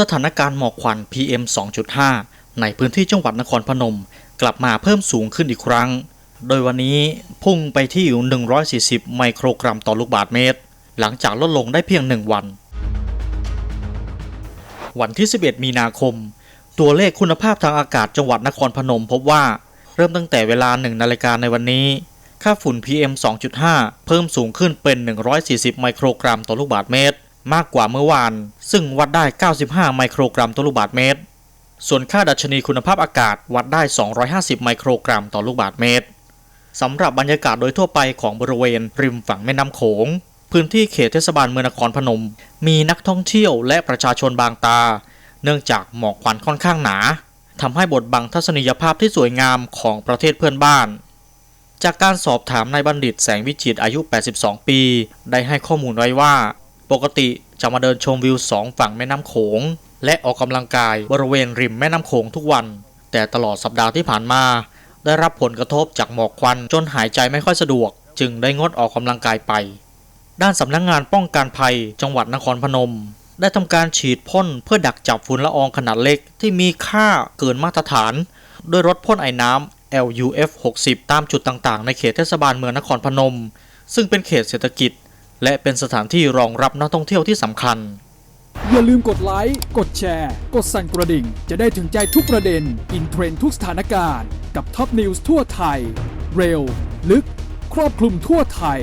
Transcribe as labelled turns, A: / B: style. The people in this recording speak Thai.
A: สถานการณ์หมอกควัน PM 2.5 ในพื้นที่จังหวัดนครพนม กลับมาเพิ่มสูงขึ้นอีกครั้ง โดยวันนี้พุ่งไปที่อยู่ 140 ไมโครกรัมต่อลูกบาศก์เมตร หลังจากลดลงได้เพียง 1 วัน วันที่ 11 มีนาคม ตัวเลขคุณภาพทางอากาศจังหวัดนครพนมพบว่าเริ่มตั้งแต่เวลา 1 นาฬิกาในวันนี้ ค่าฝุ่น PM 2.5 เพิ่มสูงขึ้นเป็น 140 ไมโครกรัมต่อลูกบาศก์เมตร มากกว่าเมื่อวาน ซึ่งวัดได้ 95 ไมโครกรัมต่อลูกบาศก์เมตร ส่วนค่าดัชนีคุณภาพอากาศวัดได้ 250 ไมโครกรัมต่อลูกบาศก์เมตรสำหรับบรรยากาศโดยทั่วไปของบริเวณริมฝั่งแม่น้ำโขง พื้นที่เขตเทศบาลเมืองนครพนม มีนักท่องเที่ยวและประชาชนบางตา เนื่องจากหมอกควันค่อนข้างหนาทำให้บทบังทัศนียภาพที่สวยงามของประเทศเพื่อนบ้าน จากการสอบถามนายบัณฑิตแสงวิจิตรอายุ 82 ปี ได้ให้ข้อมูลไว้ว่า ปกติ จะมาเดินชมวิวสองฝั่งแม่น้ำโขง และออกกำลังกายบริเวณริมแม่น้ำโขงทุกวัน แต่ตลอดสัปดาห์ที่ผ่านมา ได้รับผลกระทบจากหมอกควันจนหายใจไม่ค่อยสะดวก จึงได้งดออกกำลังกายไป ด้านสำนักงงานป้องกันภัย จังหวัดนครพนม ได้ทำการฉีดพ่นเพื่อดักจับฝุ่นละอองขนาดเล็กที่มีค่าเกินมาตรฐานโดยรถพ่นไอ้น้ำ LUF 60ตามจุดต่างๆ ในเขตเทศบาลเมืองนครพนม ซึ่งเป็นเขตเศรษฐกิจ และเป็นสถานที่รองรับนักท่องเที่ยวที่สำคัญ
B: อย่าลืมกดไลค์ กดแชร์ กดสั่นกระดิ่ง จะได้ถึงใจทุกประเด็น อินเทรนด์ทุกสถานการณ์ กับท็อปนิวส์ทั่วไทย เร็ว ลึก ครอบคลุมทั่วไทย